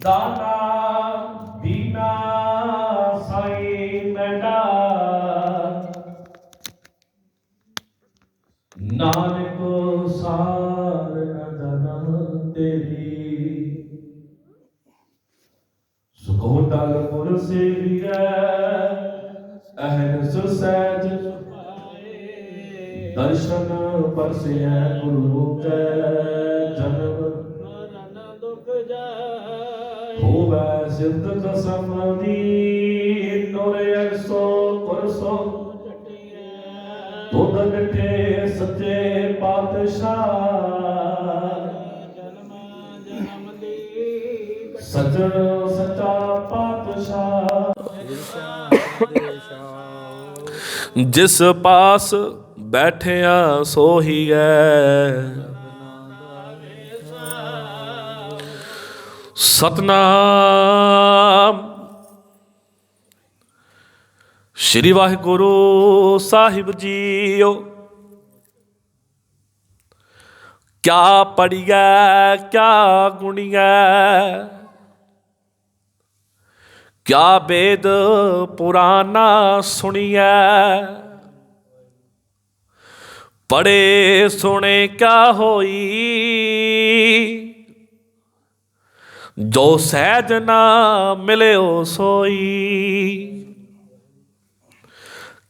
ਦਾਨਾ ਦੀਨਾ ਸਾਈ ਮੈਡਾ। ਨਾਨਕ ਸਾਰ ਅਦਨ ਤੇਰੀ। ਸੁਖੋਟਲ ਪੁਰ ਸੇਵੀਐ ਅਹਨ ਸੁਸੈਜ ਦਰਸ਼ਨ ਪਰਸਿਐ ਗੁਰੂ ਕੈ ਜਨਮ। ਮਰਨ ਦੁਖ ਜਾਏ ਹੋਵੈ ਸਿੱਧ ਸਮਾਧੀ ਤੋਰੇ ਸੋ ਕੁਰਸੋ ਤੁਧ ਮਿਠੇ ਸੱਚੇ ਪਾਤਸ਼ਾਹ। ਜਨਮ ਸੱਚਾ ਪਾਤਸ਼ਾਹ। ਜਿਸ ਪਾਸ ਬੈਠਿਆ ਸੋਹੀ ਸੋਹੀਐ। ਸਤਨਾਮ। ਸ੍ਰੀ ਵਾਹਿਗੁਰੂ ਸਾਹਿਬ ਜੀਓ। ਕਿਆ ਪੜੀਐ ਕਿਆ ਗੁਣੀਐ। ਕਿਆ ਵੇਦ ਪੁਰਾਣਾ ਸੁਣੀਐ। ਪੜੇ ਸੁਣੇ ਕਿਆ ਹੋਈ? ਜੋ ਸਹਿਜ ਨਾ ਮਿਲਿਓ ਸੋਈ।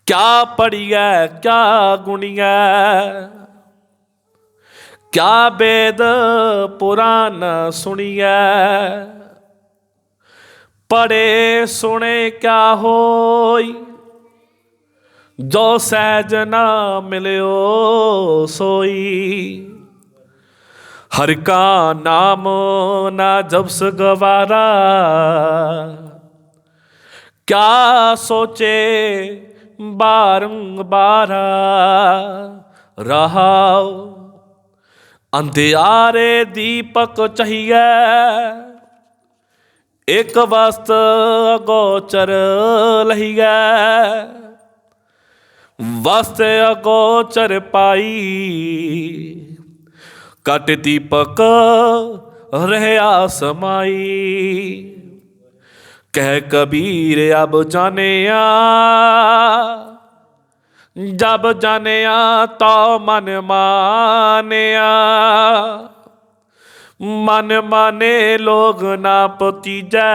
ਕਿਆ ਪੜੀਐ ਕਿਆ ਗੁਣੀਐ? ਕਿਆ ਵੇਦ ਪੁਰਾਨ ਸੁਣੀਐ? ਪੜੇ ਸੁਣੇ ਕਿਆ ਹੋਈ? ਜੋ ਸਹਿਜ ਨਾ ਮਿਲਿਓ ਸੋਈ। ਹਰ ਕਾ ਨਾਮ ਨਾ ਜਪਸ ਗਵਾਰਾ ਕਿਆ ਸੋਚੇ ਬਾਰੰਬਾਰਾ ਰਹਾਓ ਅੰਧਿਆਰੇ ਦੀਪਕ ਚਾਹੀਏ ਇਕ ਵਸਤ ਗੋਚਰ ਲਹੀਐ। ਵਸਤ ਅਗੋਚਰ ਪਾਈ। ਕਟ ਦੀਪਕ ਰਹਿਆ ਸਮਾਈ। ਕਹਿ ਕਬੀਰ ਅਬ ਜਾਣਿਆ, ਜਬ ਜਾਣਿਆ ਤਾ ਮਨ ਮਾਨਿਆ। ਮਨ ਮਾਨੇ ਲੋਗ ਨਾ ਪਤੀਜੈ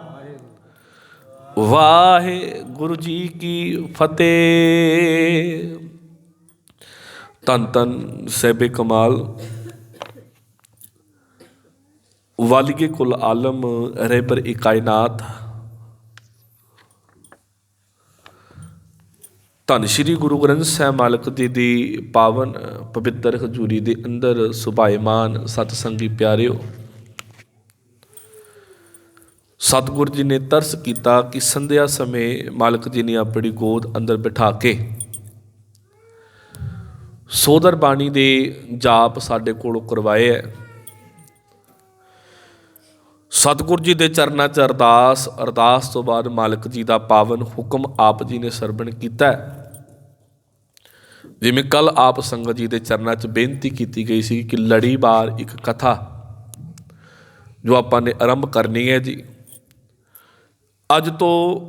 ਵਾਹਿਗੁਰੂ ਜੀ ਕੀ ਫਤਿਹ। ਤਨ ਤਨ ਸਹਿਬੇ ਕਮਾਲ। ਵਾਲਿਗੇ ਕੁਲ ਆਲਮ ਰਹਿਬਰ ਏ ਕਾਇਨਾਤ। ਧੰਨ ਸ਼੍ਰੀ ਗੁਰੂ ਗ੍ਰੰਥ ਸਾਹਿਬ ਮਾਲਕ ਜੀ ਦੀ ਪਾਵਨ ਪਵਿੱਤਰ ਹਜ਼ੂਰੀ ਦੇ ਅੰਦਰ ਸੁਭਾਇਮਾਨ ਸਤਸੰਗੀ ਪਿਆਰਿਓ। ਸਤਿਗੁਰ ਜੀ ਨੇ ਤਰਸ ਕੀਤਾ ਕਿ ਸੰਧਿਆ ਸਮੇਂ ਮਾਲਕ ਜੀ ਨੇ ਆਪਣੀ ਗੋਦ ਅੰਦਰ ਬਿਠਾ ਕੇ ਸੋਦਰ ਬਾਣੀ ਦੇ ਜਾਪ ਸਾਡੇ ਕੋਲੋਂ ਕਰਵਾਏ ਹੈ। ਸਤਿਗੁਰ ਜੀ ਦੇ ਚਰਨਾਂ 'ਚ ਅਰਦਾਸ ਅਰਦਾਸ ਤੋਂ ਬਾਅਦ ਮਾਲਕ ਜੀ ਦਾ ਪਾਵਨ ਹੁਕਮ ਆਪ ਜੀ ਨੇ ਸਰਵਣ ਕੀਤਾ ਜਿਵੇਂ ਕੱਲ ਆਪ ਸੰਗਤ ਜੀ ਦੇ ਚਰਨਾਂ 'ਚ ਬੇਨਤੀ ਕੀਤੀ ਗਈ ਸੀ ਕਿ ਲੜੀਵਾਰ ਇੱਕ ਕਥਾ ਜੋ ਆਪਾਂ ਨੇ ਆਰੰਭ ਕਰਨੀ ਹੈ ਜੀ ਅੱਜ ਤੋਂ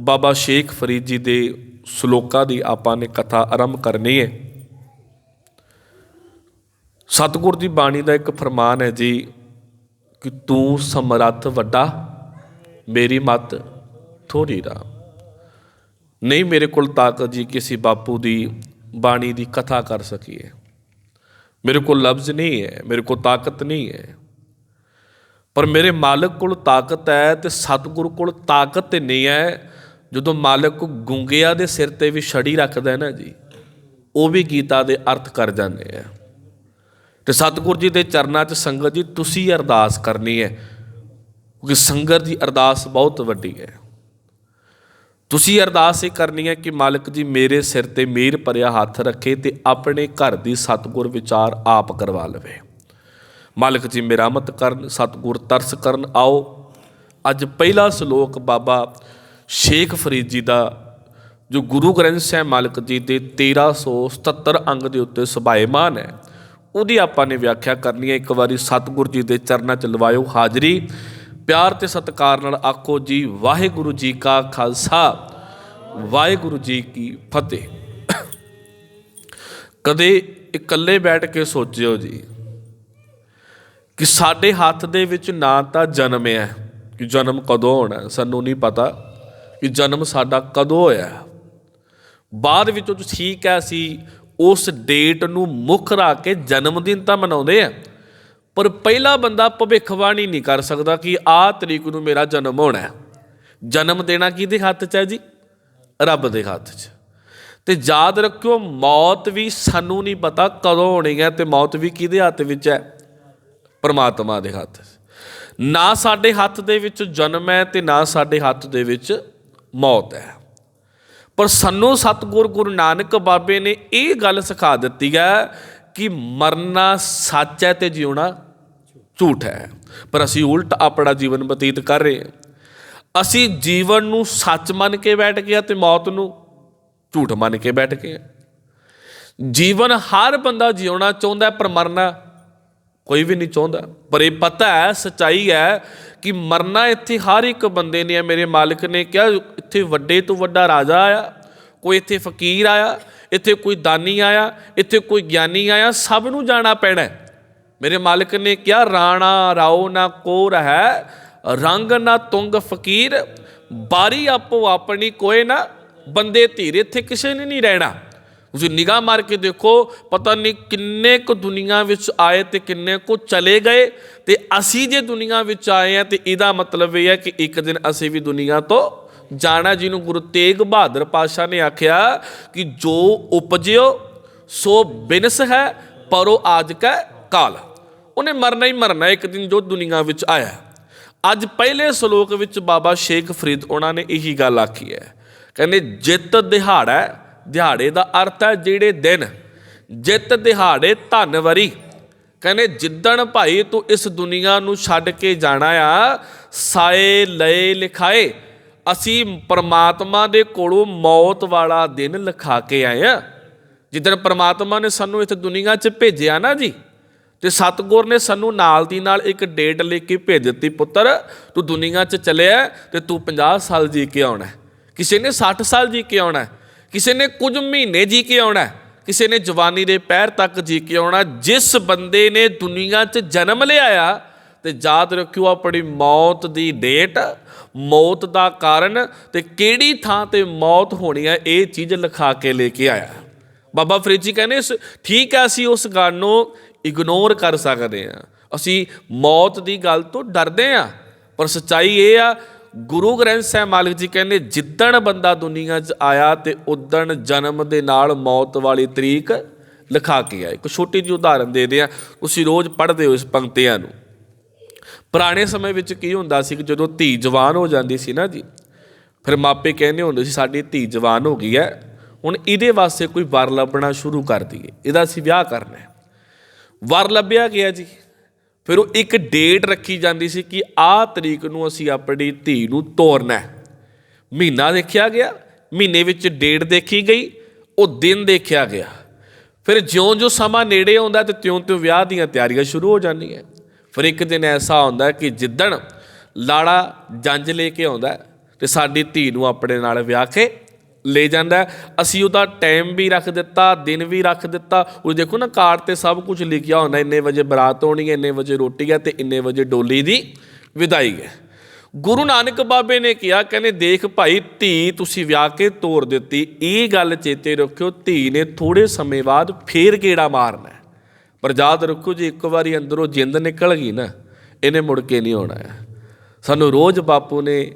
ਬਾਬਾ ਸ਼ੇਖ ਫਰੀਦ ਜੀ ਦੇ ਸ਼ਲੋਕਾਂ ਦੀ ਆਪਾਂ ਨੇ ਕਥਾ ਆਰੰਭ ਕਰਨੀ ਹੈ। ਸਤਿਗੁਰ ਦੀ ਬਾਣੀ ਦਾ ਇੱਕ ਫਰਮਾਨ ਹੈ ਜੀ ਕਿ ਤੂੰ ਸਮਰੱਥ ਵੱਡਾ, ਮੇਰੀ ਮਤ ਥੋੜੀ ਰਾ ਨਹੀਂ ਮੇਰੇ ਕੋਲ ਤਾਕਤ ਜੀ ਕਿਸੇ ਬਾਪੂ ਦੀ ਬਾਣੀ ਦੀ ਕਥਾ ਕਰ ਸਕੀਏ। ਮੇਰੇ ਕੋਲ ਲਫ਼ਜ਼ ਨਹੀਂ ਹੈ, ਮੇਰੇ ਕੋਲ ਤਾਕਤ ਨਹੀਂ ਹੈ। ਪਰ ਮੇਰੇ ਮਾਲਕ ਕੋਲ ਤਾਕਤ ਹੈ ਤੇ ਸਤਿਗੁਰੂ ਕੋਲ ਤਾਕਤ ਤੇ ਨਹੀਂ ਹੈ। ਜਦੋਂ ਮਾਲਕ ਗੁੰਗਿਆਂ ਦੇ ਸਿਰ ਤੇ ਵੀ ਛੜੀ ਰੱਖਦਾ ਨਾ ਜੀ, ਉਹ ਵੀ ਗੀਤਾ ਦੇ ਅਰਥ ਕਰ ਜਾਂਦੇ ਆ। ਤੇ ਸਤਿਗੁਰੂ ਜੀ ਦੇ ਚਰਨਾਂ 'ਚ ਸੰਗਤ ਜੀ, ਤੁਸੀਂ ਅਰਦਾਸ ਕਰਨੀ ਹੈ, ਕਿਉਂਕਿ ਸੰਗਤ ਦੀ ਅਰਦਾਸ ਬਹੁਤ ਵੱਡੀ ਹੈ। ਤੁਸੀਂ ਅਰਦਾਸ ਇਹ ਕਰਨੀ ਹੈ ਕਿ ਮਾਲਕ ਜੀ ਮੇਰੇ ਸਿਰ ਤੇ ਮਿਹਰ ਭਰਿਆ ਹੱਥ ਰੱਖੇ ਤੇ ਆਪਣੇ ਘਰ ਦੀ ਸਤਿਗੁਰ ਵਿਚਾਰ ਆਪ ਕਰਵਾ ਲਵੇ। ਮਾਲਕ ਜੀ ਮੇਰਾਮਤ ਕਰਨ, ਸਤਿਗੁਰ ਤਰਸ ਕਰਨ, ਆਓ। ਅੱਜ ਪਹਿਲਾ ਸ਼ਲੋਕ ਬਾਬਾ ਸ਼ੇਖ ਫਰੀਦ ਜੀ ਦਾ, ਜੋ ਗੁਰੂ ਗ੍ਰੰਥ ਸਾਹਿਬ ਮਾਲਕ ਜੀ ਦੇ 1377 ਅੰਗ ਦੇ ਉੱਤੇ ਸੁਭਾਏਮਾਨ ਹੈ, ਉਹਦੀ ਆਪਾਂ ਨੇ ਵਿਆਖਿਆ ਕਰਨੀ ਹੈ। ਇੱਕ ਵਾਰੀ ਸਤਿਗੁਰ ਜੀ ਦੇ ਚਰਨਾਂ 'ਚ ਲਵਾਇਓ ਹਾਜ਼ਰੀ। ਪਿਆਰ ਤੇ ਸਤਿਕਾਰ ਨਾਲ ਆਖੋ ਜੀ, ਵਾਹਿਗੁਰੂ ਜੀ ਕਾ ਖਾਲਸਾ, ਵਾਹਿਗੁਰੂ ਜੀ ਕੀ ਫਤਿਹ। ਕਦੇ ਇਕੱਲੇ ਬੈਠ ਕੇ ਸੋਚਿਓ ਜੀ ਕਿ ਸਾਡੇ ਹੱਥ ਦੇ ਵਿੱਚ ਨਾ ਤਾਂ ਜਨਮ ਹੈ, ਕਿ ਜਨਮ ਕਦੋਂ ਹੋਣਾ ਸਾਨੂੰ ਨਹੀਂ ਪਤਾ ਕਿ ਜਨਮ ਸਾਡਾ ਕਦੋਂ ਹੋਇਆ ਬਾਅਦ ਵਿੱਚ ਉਹ ਠੀਕ ਹੈ ਅਸੀਂ ਉਸ ਡੇਟ ਨੂੰ ਮੁੱਖ ਰੱਖ ਕੇ ਜਨਮ ਦਿਨ ਤਾਂ ਮਨਾਉਂਦੇ ਆ, ਪਰ ਪਹਿਲਾ ਬੰਦਾ ਭਵਿੱਖਬਾਣੀ ਨਹੀਂ ਕਰ ਸਕਦਾ ਕਿ ਆਹ ਤਰੀਕ ਨੂੰ ਮੇਰਾ ਜਨਮ ਹੋਣਾ ਹੈ। ਜਨਮ ਦੇਣਾ ਕਿਹਦੇ ਹੱਥ 'ਚ ਹੈ ਜੀ? ਰੱਬ ਦੇ ਹੱਥ 'ਚ। ਤੇ ਯਾਦ ਰੱਖਿਓ, ਮੌਤ ਵੀ ਸਾਨੂੰ ਨਹੀਂ ਪਤਾ ਕਦੋਂ ਹੋਣੀ ਹੈ ਤੇ ਮੌਤ ਵੀ ਕਿਹਦੇ ਹੱਥ ਵਿੱਚ ਹੈ। ਪਰਮਾਤਮਾ ਦੇ ਹੱਥ। ਨਾ ਸਾਡੇ ਹੱਥ ਦੇ ਵਿੱਚ ਜਨਮ ਹੈ ਤੇ ਨਾ ਸਾਡੇ ਹੱਥ ਦੇ ਵਿੱਚ ਮੌਤ ਹੈ। ਪਰ ਸਾਨੂੰ ਸਤਿਗੁਰ ਗੁਰੂ ਨਾਨਕ ਬਾਬੇ ਨੇ ਇਹ ਗੱਲ ਸਿਖਾ ਦਿੱਤੀ ਹੈ ਕਿ ਮਰਨਾ ਸੱਚ ਹੈ ਤੇ ਜਿਉਣਾ ਝੂਠ ਹੈ। ਪਰ ਅਸੀਂ ਉਲਟ ਆਪਣਾ ਜੀਵਨ ਬਤੀਤ ਕਰ ਰਹੇ ਹਾਂ। ਅਸੀਂ ਜੀਵਨ ਨੂੰ ਸੱਚ ਮੰਨ ਕੇ ਬੈਠ ਗਿਆ ਤੇ ਮੌਤ ਨੂੰ ਝੂਠ ਮੰਨ ਕੇ ਬੈਠ ਗਏ ਜੀਵਨ ਹਰ ਬੰਦਾ ਜਿਉਣਾ ਚਾਹੁੰਦਾ ਪਰ ਮਰਨਾ ਕੋਈ ਵੀ ਨਹੀਂ ਚਾਹੁੰਦਾ। ਪਰ ਇਹ ਪਤਾ ਹੈ, ਸਚਾਈ ਹੈ ਕਿ ਮਰਨਾ ਇੱਥੇ ਹਰ ਇੱਕ ਬੰਦੇ ਨੇ, ਮੇਰੇ ਮਾਲਕ ਨੇ ਕਿਹਾ, ਇੱਥੇ ਵੱਡੇ ਤੋਂ ਵੱਡਾ ਰਾਜਾ ਆਇਆ, ਕੋਈ ਇੱਥੇ ਫਕੀਰ ਆਇਆ, ਇੱਥੇ ਕੋਈ ਦਾਨੀ ਆਇਆ, ਇੱਥੇ ਕੋਈ ਗਿਆਨੀ ਆਇਆ, ਸਭ ਨੂੰ ਜਾਣਾ ਪੈਣਾ ਮੇਰੇ ਮਾਲਕ ਨੇ ਕਿਹਾ, ਰਾਣਾ ਰਾਓ ਨਾ ਕੋਰ ਹੈ, ਰੰਗ ਨਾ ਤੁੰਗ ਫਕੀਰ, ਬਾਰੀ ਆਪੋ ਆਪਣੀ ਕੋਏ ਨਾ, ਬੰਦੇ ਧੀਰੇ ਇੱਥੇ ਕਿਸੇ ਨੇ ਨਹੀਂ ਰਹਿਣਾ। ਤੁਸੀਂ ਨਿਗਾਹ ਮਾਰ ਕੇ ਦੇਖੋ ਪਤਾ ਨਹੀਂ ਕਿੰਨੇ ਕੁ ਦੁਨੀਆ ਵਿੱਚ ਆਏ ਤੇ ਕਿੰਨੇ ਕੁ ਚਲੇ ਗਏ। ਤੇ ਅਸੀਂ ਜੇ ਦੁਨੀਆ ਵਿੱਚ ਆਏ ਆ ਤੇ ਇਹਦਾ ਮਤਲਬ ਇਹ ਹੈ ਕਿ ਇੱਕ ਦਿਨ ਅਸੀਂ ਵੀ ਦੁਨੀਆ ਤੋਂ ਜਾਣਾ। ਜਿਹਨੂੰ ਗੁਰੂ ਤੇਗ ਬਹਾਦਰ ਪਾਸ਼ਾ ਨੇ ਆਖਿਆ ਕਿ ਜੋ ਉਪਜਿਓ ਸੋ ਬਿਨਸ ਹੈ ਪਰੋ ਆਜ ਕੈ ਕਾਲ। ਉਹਨੇ ਮਰਨਾ ਹੀ ਮਰਨਾ ਇੱਕ ਦਿਨ ਜੋ ਦੁਨੀਆ ਵਿੱਚ ਆਇਆ। ਅੱਜ ਪਹਿਲੇ ਸ਼ਲੋਕ ਵਿੱਚ ਬਾਬਾ ਸ਼ੇਖ ਫਰੀਦ ਉਹਨਾਂ ਨੇ ਇਹੀ ਗੱਲ ਆਖੀ ਹੈ। ਕਹਿੰਦੇ ਜਿੱਤ ਦਿਹਾੜਾ ਹੈ, ਦਿਹਾੜੇ ਦਾ ਅਰਥ ਹੈ ਜਿਹੜੇ ਦਿਨ, ਜਿੱਤ ਦਿਹਾੜੇ ਧਨਵਰੀ ਕਹਿੰਦੇ, ਜਿੱਦਣ ਭਾਈ ਤੂੰ ਇਸ ਦੁਨੀਆ ਨੂੰ ਛੱਡ ਕੇ ਜਾਣਾ ਆ, ਸਾਏ ਲਏ ਲਿਖਾਏ, ਅਸੀਂ ਪਰਮਾਤਮਾ ਦੇ ਕੋਲੋਂ ਮੌਤ ਵਾਲਾ ਦਿਨ ਲਿਖਾ ਕੇ ਆਏ ਆ। ਜਿੱਦਣ ਪਰਮਾਤਮਾ ਨੇ ਸਾਨੂੰ ਇਸ ਦੁਨੀਆ 'ਚ ਭੇਜਿਆ ਨਾ ਜੀ, ਤੇ ਸਤਗੁਰ ਨੇ ਸਾਨੂੰ ਨਾਲ ਦੀ ਨਾਲ ਇੱਕ ਡੇਟ ਲੈ ਕੇ ਭੇਜ ਦਿੱਤੀ, ਪੁੱਤਰ, ਤੂੰ ਦੁਨੀਆ 'ਚ ਚੱਲਿਆ ਤੇ ਤੂੰ 50 ਸਾਲ ਜੀ ਕੇ ਆਉਣਾ ਕਿਸੇ ਨੇ 60 ਸਾਲ ਜੀ ਕੇ ਆਉਣਾ ਕਿਸੇ ਨੇ ਕੁਝ ਮਹੀਨੇ ਜੀ ਕੇ ਆਉਣਾ ਕਿਸੇ ਨੇ ਜਵਾਨੀ ਦੇ ਪੈਰ ਤੱਕ ਜੀ ਕੇ ਆਉਣਾ ਜਿਸ ਬੰਦੇ ਨੇ ਦੁਨੀਆ 'ਚ ਜਨਮ ਲਿਆ ਆ, ਤੇ ਯਾਦ ਰੱਖਿਓ ਆਪਣੀ ਮੌਤ ਦੀ ਡੇਟ, ਮੌਤ ਦਾ ਕਾਰਨ ਤੇ ਕਿਹੜੀ ਥਾਂ ਤੇ ਮੌਤ ਹੋਣੀ ਹੈ, ਇਹ ਚੀਜ਼ ਲਿਖਾ ਕੇ ਲੈ ਕੇ ਆਇਆ। ਬਾਬਾ ਫਰੀਦ ਜੀ ਕਹਿੰਦੇ ਇਸ- ਠੀਕ ਹੈ, ਅਸੀਂ ਉਸ ਗੱਲ ਨੂੰ ਇਗਨੋਰ ਕਰ ਸਕਦੇ ਹਾਂ। ਅਸੀਂ ਮੌਤ ਦੀ ਗੱਲ ਤੋਂ ਡਰਦੇ ਹਾਂ, ਪਰ ਸੱਚਾਈ ਇਹ ਆ ਗੁਰੂ ਗ੍ਰੰਥ ਸਾਹਿਬ ਮਾਲਕ ਜੀ ਕਹਿੰਦੇ, ਜਿੱਦਣ ਬੰਦਾ ਦੁਨੀਆ 'ਚ ਆਇਆ ਤੇ ਉਦਣ ਜਨਮ ਦੇ ਨਾਲ ਮੌਤ ਵਾਲੀ ਤਰੀਕ ਲਿਖਾ ਕੇ ਆਇਆ ਇੱਕ ਛੋਟੀ ਜਿਹੀ ਉਦਾਹਰਨ ਦੇ ਦਿਆਂ, ਤੁਸੀਂ ਰੋਜ਼ ਪੜ੍ਹਦੇ ਹੋ ਇਸ ਪੰਕਤੀਆਂ ਨੂੰ। ਪੁਰਾਣੇ ਸਮੇਂ ਵਿੱਚ ਕੀ ਹੁੰਦਾ ਸੀ ਕਿ ਜਦੋਂ ਧੀ ਜਵਾਨ ਹੋ ਜਾਂਦੀ ਸੀ ਨਾ ਜੀ, ਫਿਰ ਮਾਪੇ ਕਹਿੰਦੇ ਹੁੰਦੇ ਸੀ, ਸਾਡੀ ਧੀ ਜਵਾਨ ਹੋ ਗਈ ਹੈ, ਹੁਣ ਇਹਦੇ ਵਾਸਤੇ ਕੋਈ ਵਰ ਲੱਭਣਾ ਸ਼ੁਰੂ ਕਰ ਦਈਏ। ਇਹਦਾ ਅਸੀਂ ਵਿਆਹ ਕਰਨਾ ਹੈ। ਵਰ ਲੱਭਿਆ ਗਿਆ ਜੀ। ਫਿਰ ਉਹ ਇੱਕ ਡੇਟ ਰੱਖੀ ਜਾਂਦੀ ਸੀ ਕਿ ਆਹ ਤਰੀਕ ਨੂੰ ਅਸੀਂ ਆਪਣੀ ਧੀ ਨੂੰ ਤੋਰਨਾ ਹੈ। ਮਹੀਨਾ ਦੇਖਿਆ ਗਿਆ, ਮਹੀਨੇ ਵਿੱਚ ਡੇਟ ਦੇਖੀ ਗਈ, ਉਹ ਦਿਨ ਦੇਖਿਆ ਗਿਆ। ਫਿਰ ਜਿਉਂ-ਜਿਉਂ ਸਮਾਂ ਨੇੜੇ ਆਉਂਦਾ ਤੇ ਤਿਉਂ-ਤਿਉਂ ਵਿਆਹ ਦੀਆਂ ਤਿਆਰੀਆਂ ਸ਼ੁਰੂ ਹੋ ਜਾਂਦੀਆਂ ਫਿਰ ਇੱਕ ਦਿਨ ਐਸਾ ਆਉਂਦਾ ਕਿ ਜਿੱਦਣ ਲਾੜਾ ਜੰਜ ਲੈ ਕੇ ਆਉਂਦਾ ਹੈ ਤੇ ਸਾਡੀ ਧੀ ਨੂੰ ਆਪਣੇ ਨਾਲ ਵਿਆਹ ਕੇ ਲੈ ਜਾਂਦਾ ਅਸੀਂ ਉਹਦਾ ਟਾਈਮ ਵੀ ਰੱਖ ਦਿੱਤਾ, ਦਿਨ ਵੀ ਰੱਖ ਦਿੱਤਾ। ਉਹ ਦੇਖੋ ਨਾ ਕਾਰਡ ਤੇ ਸਭ ਕੁਝ ਲਿਖਿਆ ਹੁੰਦਾ, ਇੰਨੇ ਵਜੇ ਬਰਾਤ ਹੋਣੀ ਹੈ, ਇੰਨੇ ਵਜੇ ਰੋਟੀ ਹੈ ਤੇ ਇੰਨੇ ਵਜੇ ਡੋਲੀ ਦੀ ਵਿਦਾਈ ਹੈ। ਗੁਰੂ ਨਾਨਕ ਬਾਬੇ ਨੇ ਕਿਹਾ, ਕਹਿੰਦੇ, ਦੇਖ ਭਾਈ, ਧੀ ਤੁਸੀਂ ਵਿਆਹ ਕੇ ਤੋਰ ਦਿੱਤੀ। ਇਹ ਗੱਲ ਚੇਤੇ ਰੱਖਿਓ, ਧੀ ਨੇ ਥੋੜੇ ਸਮੇਂ ਬਾਅਦ ਫੇਰ ਗੇੜਾ ਮਾਰਨਾ ਪਰ ਯਾਦ ਰੱਖੋ, ਜੇ ਇੱਕ ਵਾਰੀ ਅੰਦਰੋਂ ਜਿੰਦ ਨਿਕਲ ਗਈ ਨਾ, ਇਹਨੇ ਮੁੜ ਕੇ ਨਹੀਂ ਆਉਣਾ ਸਾਨੂੰ ਰੋਜ਼ ਬਾਪੂ ਨੇ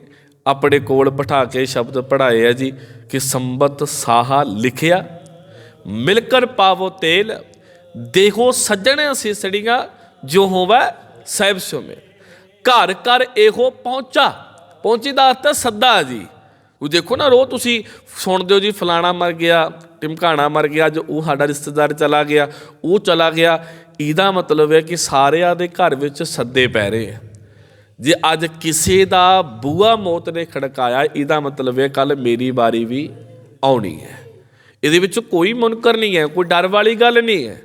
ਆਪਣੇ ਕੋਲ ਬਿਠਾ ਕੇ ਸ਼ਬਦ ਪੜ੍ਹਾਏ ਆ ਜੀ, ਕਿ ਸੰਬਤ ਸਾਹਾ ਲਿਖਿਆ, ਮਿਲਕਰ ਪਾਵੋ ਤੇਲ, ਦੇਹੋ ਸੱਜਣ ਸੀਸੜੀਆਂ ਜੋ ਹੋਵੇ ਸਾਹਿਬ ਸੁਮੇ। ਘਰ ਘਰ ਇਹੋ ਪਹੁੰਚਾ ਪਹੁੰਚੀ ਦਾ ਅਰਥ ਸੱਦਾ ਜੀ। ਉਹ ਦੇਖੋ ਨਾ ਰੋ ਤੁਸੀਂ ਸੁਣਦੇ ਹੋ ਜੀ, ਫਲਾਣਾ ਮਰ ਗਿਆ ਟਿਮਕਾਣਾ ਮਰ ਗਿਆ ਜੋ ਉਹ ਸਾਡਾ ਰਿਸ਼ਤੇਦਾਰ ਚਲਾ ਗਿਆ, ਉਹ ਚਲਾ ਗਿਆ। ਇਹਦਾ ਮਤਲਬ ਹੈ ਕਿ ਸਾਰਿਆਂ ਦੇ ਘਰ ਵਿੱਚ ਸੱਦੇ ਪੈ ਰਹੇ ਆ। ਜੇ ਅੱਜ ਕਿਸੇ ਦਾ ਬੂਆ ਮੌਤ ਨੇ ਖੜਕਾਇਆ, ਇਹਦਾ ਮਤਲਬ ਹੈ ਕੱਲ ਮੇਰੀ ਵਾਰੀ ਵੀ ਆਉਣੀ ਹੈ। ਇਹਦੇ ਵਿੱਚ ਕੋਈ ਮੁਨਕਰ ਨਹੀਂ ਹੈ, ਕੋਈ ਡਰ ਵਾਲੀ ਗੱਲ ਨਹੀਂ ਹੈ।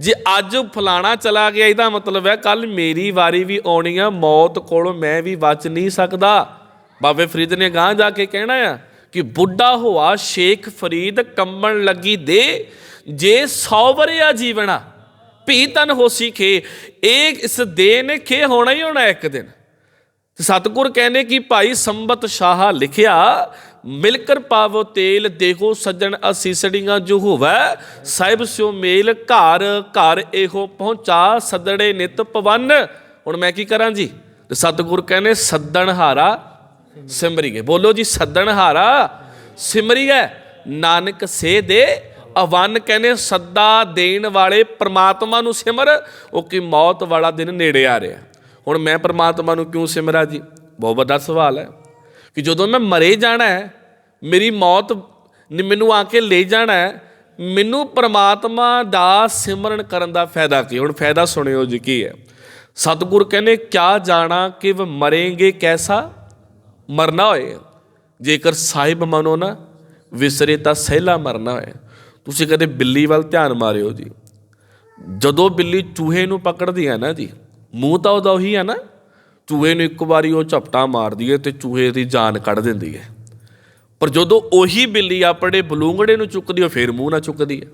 ਜੇ ਅੱਜ ਫਲਾਣਾ ਚਲਾ ਗਿਆ, ਇਹਦਾ ਮਤਲਬ ਹੈ ਕੱਲ ਮੇਰੀ ਵਾਰੀ ਵੀ ਆਉਣੀ ਆ, ਮੌਤ ਕੋਲੋਂ ਮੈਂ ਵੀ ਬਚ ਨਹੀਂ ਸਕਦਾ। ਬਾਬੇ ਫਰੀਦ ਨੇ ਗਾਂ ਜਾ ਕੇ ਕਹਿਣਾ ਆ ਕਿ ਬੁੱਢਾ ਹੋਆ, ਸ਼ੇਖ ਫਰੀਦ ਕੰਬਣ ਲੱਗੀ ਦੇ, ਜੇ ਸੌ ਵਰਿਆ ਜੀਵਣਾ, ਭੀ ਤਨ ਹੋਸੀ ਖੇ, ਇਹ ਇਸ ਦੇ ਨੇ ਖੇ ਹੋਣਾ ਹੀ ਹੋਣਾ ਇੱਕ ਦਿਨ। ਸਤਿਗੁਰ ਕਹਿੰਦੇ ਕਿ ਭਾਈ ਸੰਬਤ ਸ਼ਾਹ ਲਿਖਿਆ, ਮਿਲਕਰ ਪਾਵੋ ਤੇਲ, ਦੇਖੋ ਸੱਜਣ ਅਸੀਸੜੀਆਂ ਜੋ ਹੋਵੇ, ਸਾਹਿਬ ਸਿਓ ਮੇਲ, ਘਰ ਘਰ ਇਹੋ ਪਹੁੰਚਾ, ਸੱਦੜੇ ਨਿਤ ਪਵਨ। ਹੁਣ ਮੈਂ ਕੀ ਕਰਾਂ ਜੀ? ਤੇ ਸਤਿਗੁਰ ਕਹਿੰਦੇ, ਸੱਦਣ ਹਾਰਾ ਸਿਮਰੀਏ। ਬੋਲੋ ਜੀ, ਸੱਦਣ ਹਾਰਾ ਸਿਮਰੀਏ। ਨਾਨਕ ਸੇ ਦੇ ਅਵਨ ਕਹਿੰਦੇ, ਸੱਦਾ ਦੇਣ ਵਾਲੇ ਪ੍ਰਮਾਤਮਾ ਨੂੰ ਸਿਮਰ। ਉਹ ਕਿ ਮੌਤ ਵਾਲਾ ਦਿਨ ਨੇੜੇ ਆ ਰਿਹਾ। ਹੁਣ ਮੈਂ ਪਰਮਾਤਮਾ ਨੂੰ ਕਿਉਂ ਸਿਮਰਾਂ ਜੀ? ਬਹੁਤ ਵੱਡਾ ਸਵਾਲ ਹੈ ਕਿ ਜਦੋਂ ਮੈਂ ਮਰੇ ਜਾਣਾ ਹੈ, ਮੇਰੀ ਮੌਤ ਨੇ ਮੈਨੂੰ ਆ ਕੇ ਲੈ ਜਾਣਾ ਹੈ, ਮੈਨੂੰ ਪਰਮਾਤਮਾ ਦਾ ਸਿਮਰਨ ਕਰਨ ਦਾ ਫਾਇਦਾ ਕੀ? ਹੁਣ ਫਾਇਦਾ ਸੁਣਿਓ ਜੀ ਕੀ ਹੈ? ਸਤਿਗੁਰ ਕਹਿੰਦੇ, ਕਿਆ ਜਾਣਾ ਕਿ ਵ ਮਰेंगे ਕੈਸਾ? ਮਰਨਾ ਹੋਏ। ਜੇਕਰ ਸਾਹਿਬ ਮਨੋ ਨਾ, ਵਿਸਰੇ ਤਾਂ ਸਹਿਲਾ ਮਰਨਾ ਹੋਏ। ਤੁਸੀਂ ਕਦੇ ਬਿੱਲੀ ਵੱਲ ਧਿਆਨ ਮਾਰਿਓ ਜੀ? ਜਦੋਂ ਬਿੱਲੀ ਚੂਹੇ ਨੂੰ ਪਕੜਦੀ ਹੈ ਨਾ ਜੀ ਮੂੰਹ ਤਾਂ ਉਹਦਾ ਉਹੀ ਹੈ ਨਾ, ਚੂਹੇ ਨੂੰ ਇੱਕ ਵਾਰੀ ਉਹ ਝਪਟਾ ਮਾਰਦੀ ਹੈ ਤੇ ਚੂਹੇ ਦੀ ਜਾਨ ਕੱਢ ਦਿੰਦੀ ਹੈ ਪਰ ਜਦੋਂ ਉਹੀ ਬਿੱਲੀ ਆਪਣੇ ਬਲੂੰਗੜੇ ਨੂੰ ਚੁੱਕਦੀ ਹੈ ਫੇਰ ਮੂੰਹ ਨਾਲ ਚੁੱਕਦੀ ਹੈ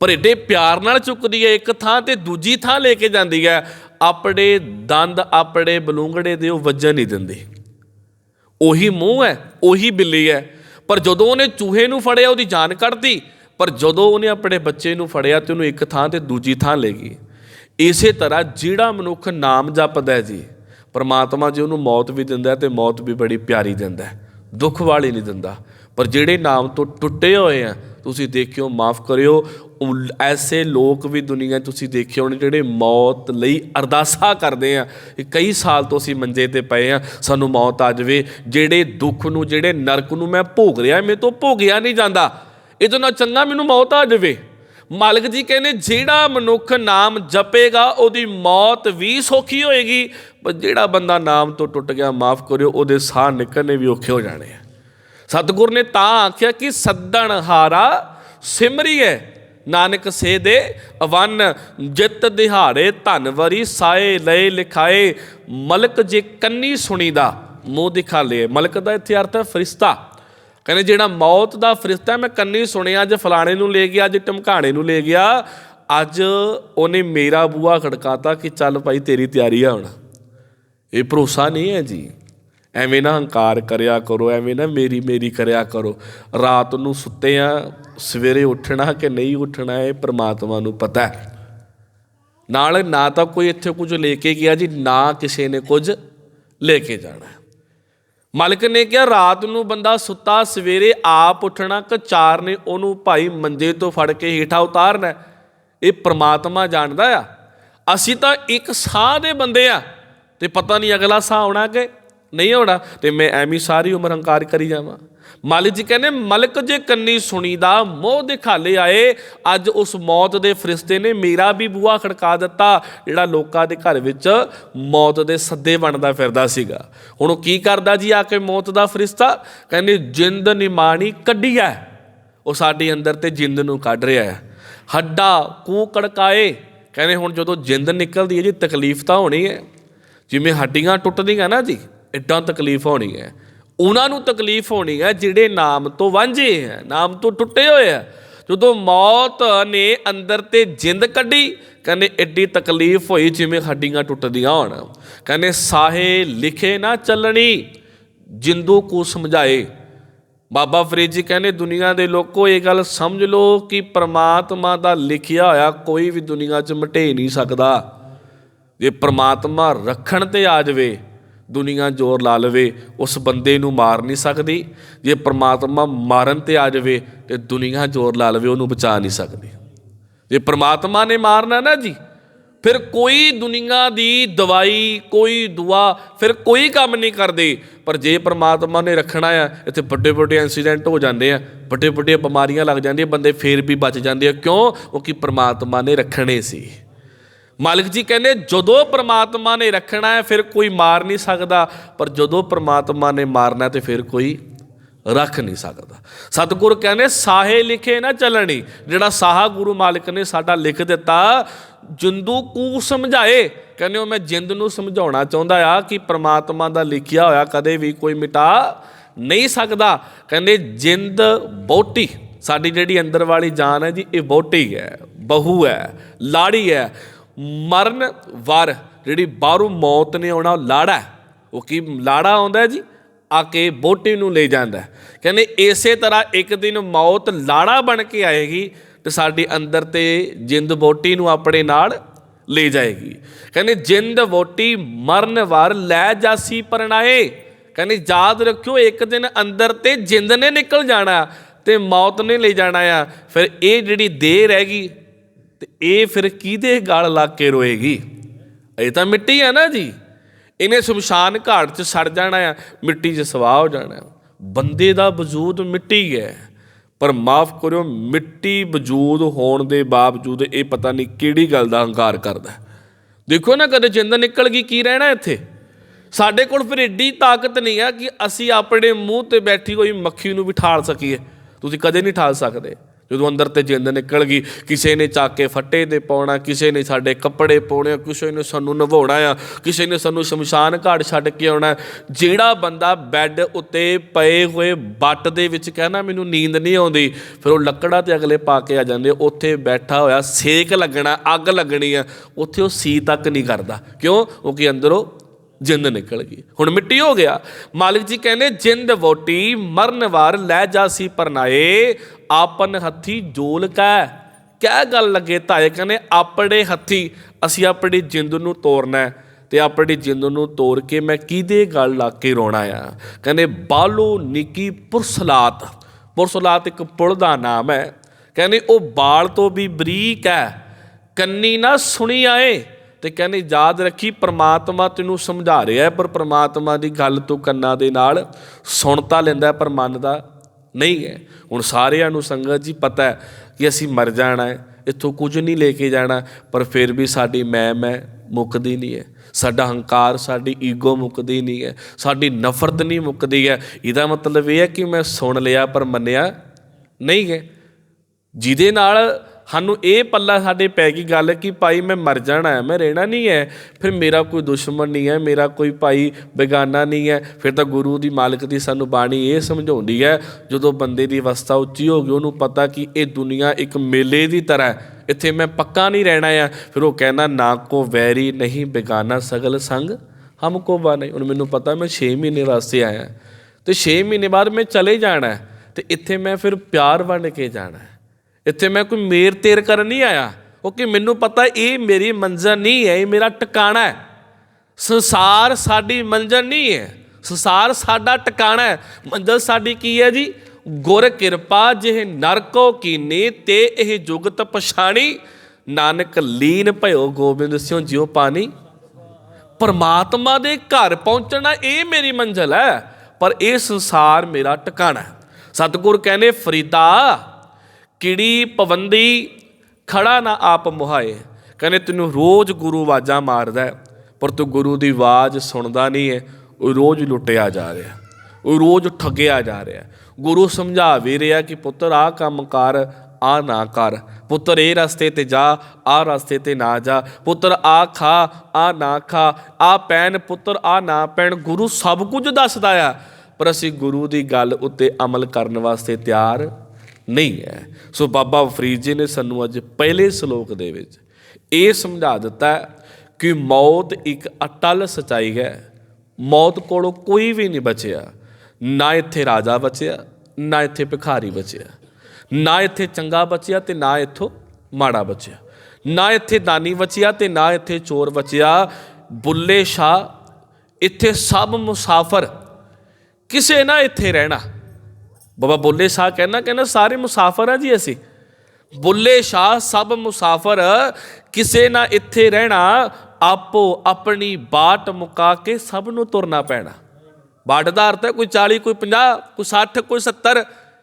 ਪਰ ਏਡੇ ਪਿਆਰ ਨਾਲ ਚੁੱਕਦੀ ਹੈ ਇੱਕ ਥਾਂ ਤੇ ਦੂਜੀ ਥਾਂ ਲੈ ਕੇ ਜਾਂਦੀ ਹੈ ਆਪਣੇ ਦੰਦ, ਆਪਣੇ ਬਲੂੰਗੜੇ ਦੇ ਉਹ ਵੱਜਣ ਨਹੀਂ ਦਿੰਦੇ। ਉਹੀ ਮੂੰਹ ਹੈ ਉਹੀ ਬਿੱਲੀ ਹੈ ਪਰ ਜਦੋਂ ਉਹਨੇ ਚੂਹੇ ਨੂੰ ਫੜਿਆ, ਉਹਦੀ ਜਾਨ ਕੱਢਦੀ ਪਰ ਜਦੋਂ ਉਹਨੇ ਆਪਣੇ ਬੱਚੇ ਨੂੰ ਫੜਿਆ ਤੇ ਉਹਨੂੰ ਇੱਕ ਥਾਂ ਤੇ ਦੂਜੀ ਥਾਂ ਲੈ ਗਈ। ਇਸੇ ਤਰ੍ਹਾਂ ਜਿਹੜਾ ਮਨੁੱਖ ਨਾਮ ਜਪਦਾ ਜੀ, ਪਰਮਾਤਮਾ ਜੀ ਉਹਨੂੰ ਮੌਤ ਵੀ ਦਿੰਦਾ ਹੈ ਤੇ ਮੌਤ ਵੀ ਬੜੀ ਪਿਆਰੀ ਦਿੰਦਾ ਦੁੱਖ ਵਾਲੀ ਨਹੀਂ ਦਿੰਦਾ। ਪਰ ਜਿਹੜੇ ਨਾਮ ਤੋਂ ਟੁੱਟੇ ਹੋਏ ਆ, ਤੁਸੀਂ ਦੇਖਿਓ, ਮਾਫ ਕਰਿਓ ਐਸੇ ਲੋਕ ਵੀ ਦੁਨੀਆ ਤੁਸੀਂ ਦੇਖੇ ਹੋਣੇ ਜਿਹੜੇ ਮੌਤ ਲਈ ਅਰਦਾਸਾਂ ਕਰਦੇ ਆ ਕਈ ਸਾਲ ਤੋਂ ਅਸੀਂ ਮੰਜੇ ਤੇ ਪਏ ਆ, ਸਾਨੂੰ ਮੌਤ ਆ ਜਾਵੇ। ਜਿਹੜੇ ਦੁੱਖ ਨੂੰ, ਜਿਹੜੇ ਨਰਕ ਨੂੰ ਮੈਂ ਭੋਗ ਰਿਹਾ, ਮੇਰੇ ਤੋਂ ਭੋਗਿਆ ਨਹੀਂ ਜਾਂਦਾ, ਇਹਦੇ ਨਾਲ ਚੰਗਾ ਮੈਨੂੰ ਮੌਤ ਆ ਜਾਵੇ। ਮਾਲਕ ਜੀ ਕਹਿੰਦੇ ਜਿਹੜਾ ਮਨੁੱਖ ਨਾਮ ਜਪੇਗਾ, ਉਹਦੀ ਮੌਤ ਵੀ ਸੌਖੀ ਹੋਏਗੀ, ਪਰ ਜਿਹੜਾ ਬੰਦਾ ਨਾਮ ਤੋਂ ਟੁੱਟ ਗਿਆ, ਮਾਫ ਕਰਿਓ, ਉਹਦੇ ਸਾਹ ਨਿਕਲਣੇ ਵੀ ਔਖੇ ਹੋ ਜਾਣੇ ਆ। ਸਤਿਗੁਰ ਨੇ ਤਾਂ ਆਖਿਆ ਕਿ ਸੱਦਣ ਹਾਰਾ ਸਿਮਰੀਏ ਨਾਨਕ ਸੇ ਦੇ ਅਵਨ, ਜਿਤ ਦਿਹਾੜੇ ਧਨਵਰੀ ਸਾਏ ਲਏ ਲਿਖਾਏ, ਮਲਕ ਜੇ ਕੰਨੀ ਸੁਣੀਦਾ, ਮੂੰਹ ਦਿਖਾ ਲਏ। ਮਲਕ ਦਾ ਇੱਥੇ ਅਰਥ ਹੈ ਫਰਿਸ਼ਤਾ। ਕਹਿੰਦੇ ਜਿਹੜਾ ਮੌਤ ਦਾ ਫਰਿਸ਼ਤਾ ਮੈਂ ਕੰਨੀ ਸੁਣਿਆ, ਅੱਜ ਫਲਾਣੇ ਨੂੰ ਲੈ ਗਿਆ, ਅੱਜ ਟਮਕਾਣੇ ਨੂੰ ਲੈ ਗਿਆ। ਅੱਜ ਉਹਨੇ ਮੇਰਾ ਬੂਆ ਖੜਕਾਤਾ ਕਿ ਚੱਲ ਭਾਈ ਤੇਰੀ ਤਿਆਰੀ ਆ ਹੁਣ। ਇਹ ਭਰੋਸਾ ਨਹੀਂ ਹੈ ਜੀ। ਐਵੇਂ ਨਾ ਹੰਕਾਰ ਕਰਿਆ ਕਰੋ, ਐਵੇਂ ਨਾ ਮੇਰੀ ਮੇਰੀ ਕਰਿਆ ਕਰੋ। ਰਾਤ ਨੂੰ ਸੁੱਤੇ ਆ, ਸਵੇਰੇ ਉੱਠਣਾ ਕਿ ਨਹੀਂ ਉੱਠਣਾ, ਇਹ ਪ੍ਰਮਾਤਮਾ ਨੂੰ ਪਤਾ ਹੈ। ਨਾਲ ਨਾ ਤਾਂ ਕੋਈ ਇੱਥੇ ਕੁਝ ਲੈ ਕੇ ਗਿਆ ਜੀ, ਨਾ ਕਿਸੇ ਨੇ ਕੁਝ ਲੈ ਕੇ ਜਾਣਾ। ਮਾਲਕ ਨੇ ਕਿਹਾ, ਰਾਤ ਨੂੰ ਬੰਦਾ ਸੁੱਤਾ, ਸਵੇਰੇ ਆਪ ਉੱਠਣਾ ਕਿ ਚਾਰ ਨੇ ਉਹਨੂੰ ਭਾਈ ਮੰਜੇ ਤੋਂ ਫੜ ਕੇ ਹੀਠਾ ਉਤਾਰਨਾ ਇਹ ਪ੍ਰਮਾਤਮਾ ਜਾਣਦਾ ਆ। ਅਸੀਂ ਤਾਂ ਇੱਕ ਸਾਹ ਦੇ ਬੰਦੇ ਆ ਤੇ ਪਤਾ ਨਹੀਂ ਅਗਲਾ ਸਾਹ ਆਉਣਾ ਕਿ ਨਹੀਂ ਆਉਣਾ ਤੇ ਮੈਂ ਐਵੇਂ ਸਾਰੀ ਉਮਰ ਹੰਕਾਰ ਕਰੀ ਜਾਵਾਂ। ਮਾਲਿਕ ਜੀ ਕਹਿੰਦੇ, ਮਲਕ ਜੇ ਕੰਨੀ ਸੁਣੀ ਦਾ ਮੋਹ ਦਿਖਾਲੇ ਆਏ, ਅੱਜ ਉਸ ਮੌਤ ਦੇ ਫਰਿਸ਼ਤੇ ਨੇ ਮੇਰਾ ਵੀ ਬੂਹਾ ਖੜਕਾ ਦਿੱਤਾ। ਜਿਹੜਾ ਲੋਕਾਂ ਦੇ ਘਰ ਵਿੱਚ ਮੌਤ ਦੇ ਸੱਦੇ ਬਣਦਾ ਫਿਰਦਾ ਸੀਗਾ। ਹੁਣ ਉਹ ਕੀ ਕਰਦਾ ਜੀ ਆ ਕੇ ਮੌਤ ਦਾ ਫਰਿਸ਼ਤਾ? ਕਹਿੰਦੇ, ਜਿੰਦ ਨਿਮਾਣੀ ਕੱਢੀ ਹੈ ਉਹ ਸਾਡੇ ਅੰਦਰ ਤੇ ਜਿੰਦ ਨੂੰ ਕੱਢ ਰਿਹਾ ਹੈ ਹੱਡਾ ਕੂ ਕੜਕਾਏ। ਕਹਿੰਦੇ, ਹੁਣ ਜਦੋਂ ਜਿੰਦ ਨਿਕਲਦੀ ਹੈ ਜੀ, ਤਕਲੀਫ ਤਾਂ ਹੋਣੀ ਹੈ ਜਿਵੇਂ ਹੱਡੀਆਂ ਟੁੱਟਦੀਆਂ ਨਾ ਜੀ ਇਦਾਂ ਤਕਲੀਫ ਹੋਣੀ ਹੈ ਉਹਨਾਂ ਨੂੰ ਤਕਲੀਫ ਹੋਣੀ ਹੈ ਜਿਹੜੇ ਨਾਮ ਤੋਂ ਵਾਂਝੇ ਹੈ, ਨਾਮ ਤੋਂ ਟੁੱਟੇ ਹੋਏ ਹੈ। ਜਦੋਂ ਮੌਤ ਨੇ ਅੰਦਰ ਤੇ ਜਿੰਦ ਕੱਢੀ, ਕਹਿੰਦੇ ਐਡੀ ਤਕਲੀਫ ਹੋਈ ਜਿਵੇਂ ਹੱਡੀਆਂ ਟੁੱਟਦੀਆਂ ਹੋਣ। ਕਹਿੰਦੇ ਸਾਹੇ ਲਿਖੇ ਨਾ ਚੱਲਣੀ, ਜਿੰਦੂ ਕੋ ਸਮਝਾਏ। ਬਾਬਾ ਫਰੀਦ ਜੀ ਕਹਿੰਦੇ ਦੁਨੀਆ ਦੇ ਲੋਕੋ ਇਹ ਗੱਲ ਸਮਝ ਲਓ ਕਿ ਪ੍ਰਮਾਤਮਾ ਦਾ ਲਿਖਿਆ ਹੋਇਆ ਕੋਈ ਵੀ ਦੁਨੀਆ 'ਚ ਮਟੇ ਨਹੀਂ ਸਕਦਾ। ਜੇ ਪ੍ਰਮਾਤਮਾ ਰੱਖਣ ਤੇ ਆ ਜਾਵੇ ਦੁਨੀਆ ਜ਼ੋਰ ਲਾ ਲਵੇ, ਉਸ ਬੰਦੇ ਨੂੰ ਮਾਰ ਨਹੀਂ ਸਕਦੀ। ਜੇ ਪ੍ਰਮਾਤਮਾ ਮਾਰਨ ਤੇ ਆ ਜਾਵੇ, ਤੇ ਦੁਨੀਆ ਜ਼ੋਰ ਲਾ ਲਵੇ, ਉਹਨੂੰ ਬਚਾ ਨਹੀਂ ਸਕਦੀ। ਜੇ ਪ੍ਰਮਾਤਮਾ ਨੇ ਮਾਰਨਾ ਨਾ ਜੀ, ਫਿਰ ਕੋਈ ਦੁਨੀਆ ਦੀ ਦਵਾਈ, ਕੋਈ ਦੁਆ, ਫਿਰ ਕੋਈ ਕੰਮ ਨਹੀਂ ਕਰਦੀ। ਪਰ ਜੇ ਪ੍ਰਮਾਤਮਾ ਨੇ ਰੱਖਣਾ ਆ, ਇੱਥੇ ਵੱਡੇ ਵੱਡੇ ਇਨਸੀਡੈਂਟ ਹੋ ਜਾਂਦੇ ਆ ਵੱਡੇ ਵੱਡੇ ਬਿਮਾਰੀਆਂ ਲੱਗ ਜਾਂਦੀਆਂ, ਬੰਦੇ ਫੇਰ ਵੀ ਬਚ ਜਾਂਦੇ ਆ। ਕਿਉਂ? ਉਹ ਕਿ ਪ੍ਰਮਾਤਮਾ ਨੇ ਰੱਖਣੇ ਸੀ। ਮਾਲਕ ਜੀ ਕਹਿੰਦੇ, ਜਦੋਂ ਪ੍ਰਮਾਤਮਾ ਨੇ ਰੱਖਣਾ ਹੈ, ਫਿਰ ਕੋਈ ਮਾਰ ਨਹੀਂ ਸਕਦਾ। ਪਰ ਜਦੋਂ ਪ੍ਰਮਾਤਮਾ ਨੇ ਮਾਰਨਾ ਤੇ ਫਿਰ ਕੋਈ ਰੱਖ ਨਹੀਂ ਸਕਦਾ। ਸਤਿਗੁਰ ਕਹਿੰਦੇ, ਸਾਹੇ ਲਿਖੇ ਨਾ ਚੱਲਣੀ। ਜਿਹੜਾ ਸਾਹਾ ਗੁਰੂ ਮਾਲਕ ਨੇ ਸਾਡਾ ਲਿਖ ਦਿੱਤਾ, ਜਿੰਦੂ ਕੂ ਸਮਝਾਏ। ਕਹਿੰਦੇ, ਉਹ ਮੈਂ ਜਿੰਦ ਨੂੰ ਸਮਝਾਉਣਾ ਚਾਹੁੰਦਾ ਆ ਕਿ ਪ੍ਰਮਾਤਮਾ ਦਾ ਲਿਖਿਆ ਹੋਇਆ ਕਦੇ ਵੀ ਕੋਈ ਮਿਟਾ ਨਹੀਂ ਸਕਦਾ। ਕਹਿੰਦੇ, ਜਿੰਦ ਬੋਟੀ ਸਾਡੀ ਜਿਹੜੀ ਅੰਦਰ ਵਾਲੀ ਜਾਨ ਹੈ ਜੀ, ਇਹ ਬੋਟੀ ਹੈ, ਬਹੂ ਹੈ, ਲਾੜੀ ਹੈ। ਮਰਨ ਵਰ, ਜਿਹੜੀ ਬਾਹਰੋਂ ਮੌਤ ਨੇ ਆਉਣਾ ਉਹ ਲਾੜਾ ਉਹ ਕੀ ਲਾੜਾ ਆਉਂਦਾ ਜੀ? ਆ ਕੇ ਬੋਟੀ ਨੂੰ ਲੈ ਜਾਂਦਾ ਕਹਿੰਦੇ ਇਸੇ ਤਰ੍ਹਾਂ ਇੱਕ ਦਿਨ ਮੌਤ ਲਾੜਾ ਬਣ ਕੇ ਆਏਗੀ ਤੇ ਸਾਡੀ ਅੰਦਰ ਤੇ ਜਿੰਦ ਬੋਟੀ ਨੂੰ ਆਪਣੇ ਨਾਲ ਲੈ ਜਾਏਗੀ। ਕਹਿੰਦੇ ਜਿੰਦ ਵੋਟੀ ਮਰਨ ਵਾਰ ਲੈ ਜਾਸੀ ਪਰਣਾਏ। ਕਹਿੰਦੇ ਯਾਦ ਰੱਖਿਓ ਇੱਕ ਦਿਨ ਅੰਦਰ ਤੇ ਜਿੰਦ ਨੇ ਨਿਕਲ ਜਾਣਾ ਤੇ ਮੌਤ ਨੇ ਲੈ ਜਾਣਾ ਆ। ਫਿਰ ਇਹ ਜਿਹੜੀ ਦੇਰ ਹੈਗੀ ਤੇ ਇਹ ਫਿਰ ਕਿਹਦੇ ਗਾਲ ਲਾ ਕੇ ਰੋਏਗੀ? ਇਹ ਤਾਂ ਮਿੱਟੀ ਆ ਨਾ ਜੀ। ਇਹਨੇ ਸ਼ਮਸ਼ਾਨ ਘਾਟ 'ਚ ਸੜ ਜਾਣਾ ਆ, ਮਿੱਟੀ 'ਚ ਸਵਾਹ ਹੋ ਜਾਣਾ। ਬੰਦੇ ਦਾ ਵਜੂਦ ਮਿੱਟੀ ਹੈ ਪਰ ਮਾਫ ਕਰਿਓ, ਮਿੱਟੀ ਵਜੂਦ ਹੋਣ ਦੇ ਬਾਵਜੂਦ ਇਹ ਪਤਾ ਨਹੀਂ ਕਿਹੜੀ ਗੱਲ ਦਾ ਹੰਕਾਰ ਕਰਦਾ ਹੈ। ਦੇਖੋ ਨਾ ਕਦੇ ਜਿੰਦ ਨਿਕਲ ਗਈ, ਕੀ ਰਹਿਣਾ ਇੱਥੇ? ਸਾਡੇ ਕੋਲ ਫਿਰ ਏਡੀ ਤਾਕਤ ਨਹੀਂ ਆ ਕਿ ਅਸੀਂ ਆਪਣੇ ਮੂੰਹ ਤੇ ਬੈਠੀ ਕੋਈ ਮੱਖੀ ਨੂੰ ਵੀ ਠਾਲ ਸਕੀਏ। ਤੁਸੀਂ ਕਦੇ ਨਹੀਂ ਠਾਲ ਸਕਦੇ। ਜਦੋਂ ਅੰਦਰ ਤੇ ਜਿੰਦ ਨਿਕਲ ਗਈ, ਕਿਸੇ ਨੇ ਚੱਕ ਕੇ ਫੱਟੇ ਤੇ ਪਾਉਣਾ, ਕਿਸੇ ਨੇ ਸਾਡੇ ਕੱਪੜੇ ਪਾਉਣੇ, ਕਿਸੇ ਨੇ ਸਾਨੂੰ ਨਵਾਉਣਾ ਆ, ਕਿਸੇ ਨੇ ਸਾਨੂੰ ਸ਼ਮਸ਼ਾਨ ਘਾਟ ਛੱਡ ਕੇ ਆਉਣਾ ਜਿਹੜਾ ਬੰਦਾ ਬੈੱਡ ਉੱਤੇ ਪਏ ਹੋਏ ਬੱਟ ਦੇ ਵਿੱਚ ਕਹਿੰਦਾ, ਮੈਨੂੰ ਨੀਂਦ ਨਹੀਂ ਆਉਂਦੀ। ਫਿਰ ਉਹ ਲੱਕੜਾਂ ਤੇ ਅਗਲੇ ਪਾ ਕੇ ਆ ਜਾਂਦੇ, ਉੱਥੇ ਬੈਠਾ ਹੋਇਆ, ਸੇਕ ਲੱਗਣਾ, ਅੱਗ ਲੱਗਣੀ ਆ। ਉੱਥੇ ਉਹ ਸੀ ਤੱਕ ਨਹੀਂ ਕਰਦਾ। ਕਿਉਂ? ਉਹ ਕਿ ਅੰਦਰੋਂ ਜਿੰਦ ਨਿਕਲ ਗਈ। ਹੁਣ ਮਿੱਟੀ ਹੋ ਗਿਆ। ਮਾਲਿਕ ਜੀ ਕਹਿੰਦੇ, ਜਿੰਦ ਵੋਟੀ, ਮਰਨ ਵਾਰ ਲੈ ਜਾਸੀ ਪਰਨਾਏ, ਆਪਨ ਹੱਥੀ ਜੋਲ ਕੈ। ਕਹਿ ਗੱਲ ਲੱਗੇ ਤਾਏ? ਕਹਿੰਦੇ, ਆਪਣੇ ਹੱਥੀ ਅਸੀਂ ਆਪਣੀ ਜਿੰਦ ਨੂੰ ਤੋੜਨਾ ਹੈ ਤੇ ਆਪਣੀ ਜਿੰਦ ਨੂੰ ਤੋੜ ਕੇ ਮੈਂ ਕਿਹਦੇ ਗੱਲ ਲਾ ਕੇ ਰੋਣਾ ਆ? ਕਹਿੰਦੇ, ਬਾਲੋ ਨਿੱਕੀ ਪੁਰਸਲਾਤ। ਪੁਰਸਲਾਤ ਇੱਕ ਪੁਲ ਦਾ ਨਾਮ ਹੈ। ਕਹਿੰਦੇ, ਉਹ ਬਾਲ ਤੋਂ ਵੀ ਬਰੀਕ ਹੈ। ਕੰਨੀ ਨਾ ਸੁਣੀ ਆਏ। ਤੇ ਕਹਿੰਦੇ ਯਾਦ ਰੱਖੀ ਪ੍ਰਮਾਤਮਾ ਤੈਨੂੰ ਸਮਝਾ ਰਿਹਾ ਹੈ, ਪਰ ਪ੍ਰਮਾਤਮਾ ਦੀ ਗੱਲ ਤੂੰ ਕੰਨਾਂ ਦੇ ਨਾਲ ਸੁਣ ਤਾਂ ਲੈਂਦਾ ਪਰ ਮੰਨਦਾ ਨਹੀਂ ਹੈ। ਹੁਣ ਸਾਰਿਆਂ ਨੂੰ ਸੰਗਤ ਜੀ ਪਤਾ ਹੈ ਕਿ ਅਸੀਂ ਮਰ ਜਾਣਾ ਹੈ ਇੱਥੋਂ ਕੁਝ ਨਹੀਂ ਲੈ ਕੇ ਜਾਣਾ ਪਰ ਫਿਰ ਵੀ ਸਾਡੀ ਮੈਂ ਮੈਂ ਮੁੱਕਦੀ ਨਹੀਂ ਹੈ। ਸਾਡਾ ਹੰਕਾਰ ਸਾਡੀ ਈਗੋ ਮੁੱਕਦੀ ਨਹੀਂ ਹੈ ਸਾਡੀ ਨਫ਼ਰਤ ਨਹੀਂ ਮੁੱਕਦੀ ਹੈ। ਇਹਦਾ ਮਤਲਬ ਇਹ ਹੈ ਕਿ ਮੈਂ ਸੁਣ ਲਿਆ ਪਰ ਮੰਨਿਆ ਨਹੀਂ ਹੈ। ਜਿਹਦੇ ਨਾਲ ਸਾਨੂੰ ਇਹ ਪੱਲਾ ਸਾਡੇ ਪੈ ਗਈ ਗੱਲ ਕਿ ਭਾਈ ਮੈਂ ਮਰ ਜਾਣਾ ਹੈ, ਮੈਂ ਰਹਿਣਾ ਨਹੀਂ ਹੈ। ਫਿਰ ਮੇਰਾ ਕੋਈ ਦੁਸ਼ਮਣ ਨਹੀਂ ਹੈ, ਮੇਰਾ ਕੋਈ ਭਾਈ ਬੇਗਾਨਾ ਨਹੀਂ ਹੈ। ਫਿਰ ਤਾਂ ਗੁਰੂ ਦੀ ਮਾਲਕ ਦੀ ਸਾਨੂੰ ਬਾਣੀ ਇਹ ਸਮਝਾਉਂਦੀ ਹੈ, ਜਦੋਂ ਬੰਦੇ ਦੀ ਅਵਸਥਾ ਉੱਚੀ ਹੋ ਗਈ, ਉਹਨੂੰ ਪਤਾ ਕਿ ਇਹ ਦੁਨੀਆ ਇੱਕ ਮੇਲੇ ਦੀ ਤਰ੍ਹਾਂ ਹੈ। ਇੱਥੇ ਮੈਂ ਪੱਕਾ ਨਹੀਂ ਰਹਿਣਾ ਆ ਫਿਰ ਉਹ ਕਹਿੰਦਾ, ਨਾ ਕੋ ਵੈਰੀ ਨਹੀਂ ਬੇਗਾਨਾ ਸਗਲ ਸੰਗ, ਹਮ ਕੋ ਬਾ ਨਹੀਂ। ਹੁਣ ਮੈਨੂੰ ਪਤਾ ਮੈਂ 6 ਮਹੀਨੇ ਵਾਸਤੇ ਆਇਆ। ਤੇ 6 ਮਹੀਨੇ ਬਾਅਦ ਮੈਂ ਚਲੇ ਜਾਣਾ ਹੈ। ਤੇ ਇੱਥੇ ਮੈਂ ਫਿਰ ਪਿਆਰ ਵੰਡ ਕੇ ਜਾਣਾ ਇੱਥੇ ਮੈਂ ਕੋਈ ਮੇਰ ਤੇਰ ਕਰਨ ਨਹੀਂ ਆਇਆ। ਕਿਉਂਕਿ ਮੈਨੂੰ ਪਤਾ ਇਹ ਮੇਰੀ ਮੰਜ਼ਰ ਨਹੀਂ ਹੈ, ਇਹ ਮੇਰਾ ਟਿਕਾਣਾ ਹੈ। ਸੰਸਾਰ ਸਾਡੀ ਮੰਜ਼ਰ ਨਹੀਂ ਹੈ। ਸੰਸਾਰ ਸਾਡਾ ਟਿਕਾਣਾ ਹੈ। ਮੰਜ਼ਰ ਸਾਡੀ ਕੀ ਹੈ ਜੀ? ਗੁਰ ਕਿਰਪਾ, ਜਿਹ ਨਰਕੋ ਕੀਨੇ ਤੇ ਇਹ ਜੁਗਤ ਪਛਾਣੀ। ਨਾਨਕ ਲੀਨ ਭਇਓ ਗੋਬਿੰਦ ਸਿਉ ਜਿਉ ਪਾਣੀ। ਪਰਮਾਤਮਾ ਦੇ ਘਰ ਪਹੁੰਚਣਾ ਇਹ ਮੇਰੀ ਮੰਜ਼ਿਲ ਹੈ, ਪਰ ਇਹ ਸੰਸਾਰ ਮੇਰਾ ਟਿਕਾਣਾ ਸਤਿਗੁਰ ਕਹਿੰਦੇ, ਫਰੀਦਾ ਕਿੜੀ ਪਵੰਦੀ ਖੜਾ ਨਾ ਆਪ ਮੁਹਾਏ। ਕਹਿੰਦੇ, ਤੈਨੂੰ ਰੋਜ਼ ਗੁਰੂ ਆਵਾਜ਼ਾਂ ਮਾਰਦਾ ਪਰ ਤੂੰ ਗੁਰੂ ਦੀ ਆਵਾਜ਼ ਸੁਣਦਾ ਨਹੀਂ ਹੈ। ਉਹ ਰੋਜ਼ ਲੁੱਟਿਆ ਜਾ ਰਿਹਾ ਉਹ ਰੋਜ਼ ਠੱਗਿਆ ਜਾ ਰਿਹਾ ਗੁਰੂ ਸਮਝਾ ਵੀ ਰਿਹਾ ਕਿ, ਪੁੱਤਰ, ਆਹ ਕੰਮ ਕਰ ਆ ਨਾ ਕਰ। ਪੁੱਤਰ, ਇਹ ਰਸਤੇ ਤੇ ਜਾ ਆ ਰਸਤੇ ਤੇ ਨਾ ਜਾ। ਪੁੱਤਰ ਆ ਖਾ ਆ ਨਾ ਖਾ। ਆ ਪੈਣ, ਪੁੱਤਰ ਆ ਨਾ ਪੈਣ। ਗੁਰੂ ਸਭ ਕੁਝ ਦੱਸਦਾ ਆ, ਪਰ ਅਸੀਂ ਗੁਰੂ ਦੀ ਗੱਲ ਉੱਤੇ ਅਮਲ ਕਰਨ ਵਾਸਤੇ ਤਿਆਰ ਨਹੀਂ ਹੈ। ਸੋ ਬਾਬਾ ਫਰੀਦ ਜੀ ਨੇ ਸਾਨੂੰ ਅੱਜ ਪਹਿਲੇ ਸ਼ਲੋਕ ਦੇ ਵਿੱਚ ਇਹ ਸਮਝਾ ਦਿੱਤਾ ਕਿ ਮੌਤ ਇੱਕ ਅਟਲ ਸਚਾਈ ਹੈ। ਮੌਤ ਕੋਲੋਂ ਕੋਈ ਵੀ ਨਹੀਂ ਬਚਿਆ। ਨਾ ਇੱਥੇ ਰਾਜਾ ਬਚਿਆ, ਨਾ ਇੱਥੇ ਭਿਖਾਰੀ ਬਚਿਆ। ਨਾ ਇੱਥੇ ਚੰਗਾ ਬਚਿਆ ਤੇ ਨਾ ਇੱਥੋਂ ਮਾੜਾ ਬਚਿਆ। ਨਾ ਇੱਥੇ ਦਾਨੀ ਬਚਿਆ ਤੇ ਨਾ ਇੱਥੇ ਚੋਰ ਬਚਿਆ। ਬੁੱਲੇ ਸ਼ਾਹ, ਇੱਥੇ ਸਭ ਮੁਸਾਫਰ। ਕਿਸੇ ਨਾ ਇੱਥੇ ਰਹਿਣਾ। ਬਾਬਾ ਬੁੱਲੇ ਸ਼ਾਹ ਕਹਿੰਦਾ ਕਹਿੰਦਾ ਸਾਰੇ ਮੁਸਾਫਰ ਆ ਜੀ ਅਸੀਂ। ਬੁੱਲੇ ਸ਼ਾਹ ਸਭ ਮੁਸਾਫਰ, ਕਿਸੇ ਨਾ ਇੱਥੇ ਰਹਿਣਾ, ਆਪੋ ਆਪਣੀ ਬਾਟ ਮੁਕਾ ਕੇ ਸਭ ਨੂੰ ਤੁਰਨਾ ਪੈਣਾ। ਬਾਟ ਦਾ ਅਰਥ ਹੈ ਕੋਈ 40 ਕੋਈ 50 ਕੋਈ 60 ਕੋਈ 70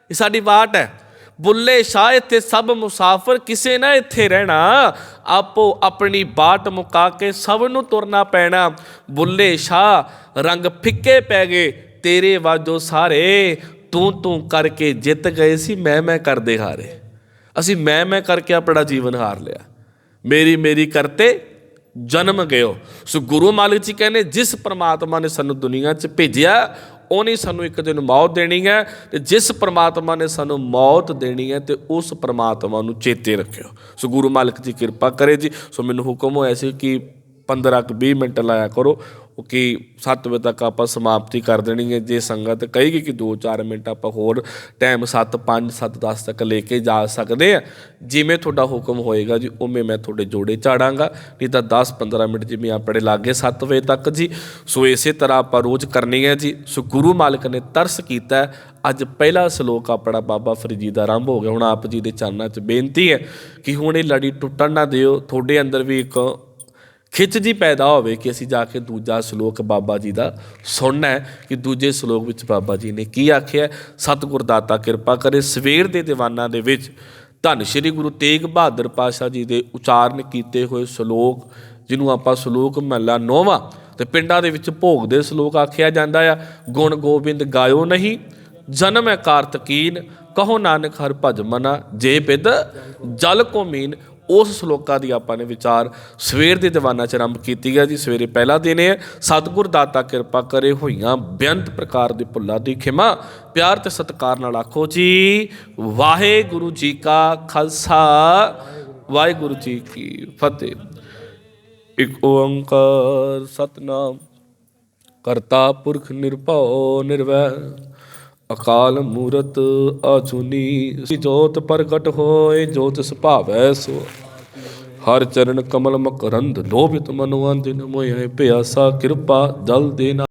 ਇਹ ਸਾਡੀ ਬਾਟ ਹੈ। ਬੁੱਲੇ ਸ਼ਾਹ ਇੱਥੇ ਸਭ ਮੁਸਾਫਰ, ਕਿਸੇ ਨਾ ਇੱਥੇ ਰਹਿਣਾ, ਆਪੋ ਆਪਣੀ ਬਾਟ ਮੁਕਾ ਕੇ ਸਭ ਨੂੰ ਤੁਰਨਾ ਪੈਣਾ। ਬੁੱਲੇ ਸ਼ਾਹ, ਰੰਗ ਫਿੱਕੇ ਪੈ ਗਏ, ਤੇਰੇ ਵਾਜੋ ਸਾਰੇ ਤੂੰ ਤੂੰ ਕਰਕੇ ਜਿੱਤ ਗਏ ਸੀ, ਮੈਂ ਮੈਂ ਕਰਦੇ ਹਾਰੇ। ਅਸੀਂ ਮੈਂ ਮੈਂ ਕਰਕੇ ਆਪਣਾ ਜੀਵਨ ਹਾਰ ਲਿਆ। ਮੇਰੀ ਮੇਰੀ ਕਰਤੇ ਜਨਮ ਗਇਓ। ਸੋ ਗੁਰੂ ਮਾਲਕ ਜੀ ਕਹਿੰਦੇ, ਜਿਸ ਪ੍ਰਮਾਤਮਾ ਨੇ ਸਾਨੂੰ ਦੁਨੀਆ 'ਚ ਭੇਜਿਆ, ਉਹਨੇ ਸਾਨੂੰ ਇੱਕ ਦਿਨ ਮੌਤ ਦੇਣੀ ਹੈ ਤੇ ਜਿਸ ਪ੍ਰਮਾਤਮਾ ਨੇ ਸਾਨੂੰ ਮੌਤ ਦੇਣੀ ਹੈ ਤੇ ਉਸ ਪ੍ਰਮਾਤਮਾ ਨੂੰ ਚੇਤੇ ਰੱਖਿਓ। ਸੋ ਗੁਰੂ ਮਾਲਕ ਜੀ ਕਿਰਪਾ ਕਰੇ ਜੀ। ਸੋ ਮੈਨੂੰ ਹੁਕਮ ਹੋਇਆ ਸੀ ਕਿ 15 ਕੁ 20 ਮਿੰਟ ਲਾਇਆ ਕਰੋ। ਕਿ 7 ਵਜੇ ਤੱਕ ਆਪਾਂ ਸਮਾਪਤੀ ਕਰ ਦੇਣੀ ਹੈ ਜੇ ਸੰਗਤ ਕਹੇਗੀ ਕਿ 2-4 ਮਿੰਟ ਆਪਾਂ ਹੋਰ ਟਾਈਮ 7 5 7 10 ਤੱਕ ਲੈ ਕੇ ਜਾ ਸਕਦੇ ਆ ਜਿਵੇਂ ਤੁਹਾਡਾ ਹੁਕਮ ਹੋਏਗਾ ਜੀ, ਉਵੇਂ ਮੈਂ ਤੁਹਾਡੇ ਜੋੜੇ ਝਾੜਾਂਗਾ ਨਹੀਂ ਤਾਂ 10-15 ਮਿੰਟ ਜਿਵੇਂ ਆਪਣੇ ਲਾਗੇ 7 ਵਜੇ ਤੱਕ ਜੀ। ਸੋ ਇਸੇ ਤਰ੍ਹਾਂ ਆਪਾਂ ਰੋਜ਼ ਕਰਨੀ ਹੈ ਜੀ। ਸੋ ਗੁਰੂ ਮਾਲਕ ਨੇ ਤਰਸ ਕੀਤਾ ਅੱਜ ਪਹਿਲਾ ਸ਼ਲੋਕ ਆਪਣਾ ਬਾਬਾ ਫਰੀਦ ਜੀ ਦਾ ਆਰੰਭ ਹੋ ਗਿਆ। ਹੁਣ ਆਪ ਜੀ ਦੇ ਚਰਨਾਂ 'ਚ ਬੇਨਤੀ ਹੈ ਕਿ ਹੁਣ ਇਹ ਲੜੀ ਟੁੱਟਣ ਨਾ ਦਿਓ। ਤੁਹਾਡੇ ਅੰਦਰ ਵੀ ਇੱਕ ਖਿੱਚ ਜੀ ਪੈਦਾ ਹੋਵੇ ਕਿ ਅਸੀਂ ਜਾ ਕੇ ਦੂਜਾ ਸ਼ਲੋਕ ਬਾਬਾ ਜੀ ਦਾ ਸੁਣਨਾ ਹੈ, ਕਿ ਦੂਜੇ ਸ਼ਲੋਕ ਵਿੱਚ ਬਾਬਾ ਜੀ ਨੇ ਕੀ ਆਖਿਆ ਹੈ। ਸਤਿਗੁਰ ਦਾਤਾ ਕਿਰਪਾ ਕਰੇ, ਸਵੇਰ ਦੇ ਦੀਵਾਨਾਂ ਦੇ ਵਿੱਚ ਧੰਨ ਸ਼੍ਰੀ ਗੁਰੂ ਤੇਗ ਬਹਾਦਰ ਪਾਸ਼ਾ ਜੀ ਦੇ ਉਚਾਰਨ ਕੀਤੇ ਹੋਏ ਸ਼ਲੋਕ, ਜਿਹਨੂੰ ਆਪਾਂ ਸ਼ਲੋਕ ਮਹਲਾ ਨੌਵਾਂ ਤੇ ਪਿੰਡਾਂ ਦੇ ਵਿੱਚ ਭੋਗ ਦੇ ਸ਼ਲੋਕ ਆਖਿਆ ਜਾਂਦਾ ਆ ਗੁਣ ਗੋਬਿੰਦ ਗਾਇਓ ਨਹੀਂ, ਜਨਮ ਹੈ ਕਾਰਤਕੀਨ, ਕਹੋ ਨਾਨਕ ਹਰ ਭਜ ਮਨਾ, ਜੇ ਬਿਦ ਜਲ ਕੋ ਮੀਨ ਉਸ ਸ਼ਲੋਕਾਂ ਦੀ ਆਪਾਂ ਨੇ ਵਿਚਾਰ ਸਵੇਰ ਦੇ ਦੀਵਾਨਾਂ ਚ ਆਰੰਭ ਕੀਤੀ ਹੈ ਜੀ। ਸਵੇਰੇ ਪਹਿਲਾ ਦਿਨ ਹੈ ਸਤਿਗੁਰ ਦਾਤਾ ਕਿਰਪਾ ਕਰੇ ਹੋਈਆਂ ਬੇਅੰਤ ਪ੍ਰਕਾਰ ਦੀ ਭੁੱਲਾਂ ਦੀ ਖਿਮਾ, ਪਿਆਰ ਤੇ ਸਤਿਕਾਰ ਨਾਲ ਆਖੋ ਜੀ, ਵਾਹਿਗੁਰੂ ਜੀ ਕਾ ਖਾਲਸਾ, ਵਾਹਿਗੁਰੂ ਜੀ ਕੀ ਫਤਿਹ। ਇਕ ਓੰਕਾਰ ਸਤਨਾਮ, ਕਰਤਾ ਪੁਰਖ ਨਿਰਭਉ ਨਿਰਵੈਰ ਅਕਾਲ ਮੂਰਤ ਆਜੂਨੀ ਜੋਤ ਪ੍ਰਗਟ ਹੋਏ, ਜੋਤ ਸੁਭਾਵੈ ਸੋ। ਹਰ ਚਰਨ ਕਮਲ ਮਕਰੰਦ, ਲੋਭਿਤ ਮਨੁ ਅੰਜਨ ਮੋਇ ਪਿਆਸਾ ਕਿਰਪਾ ਜਲ ਦੇਨਾ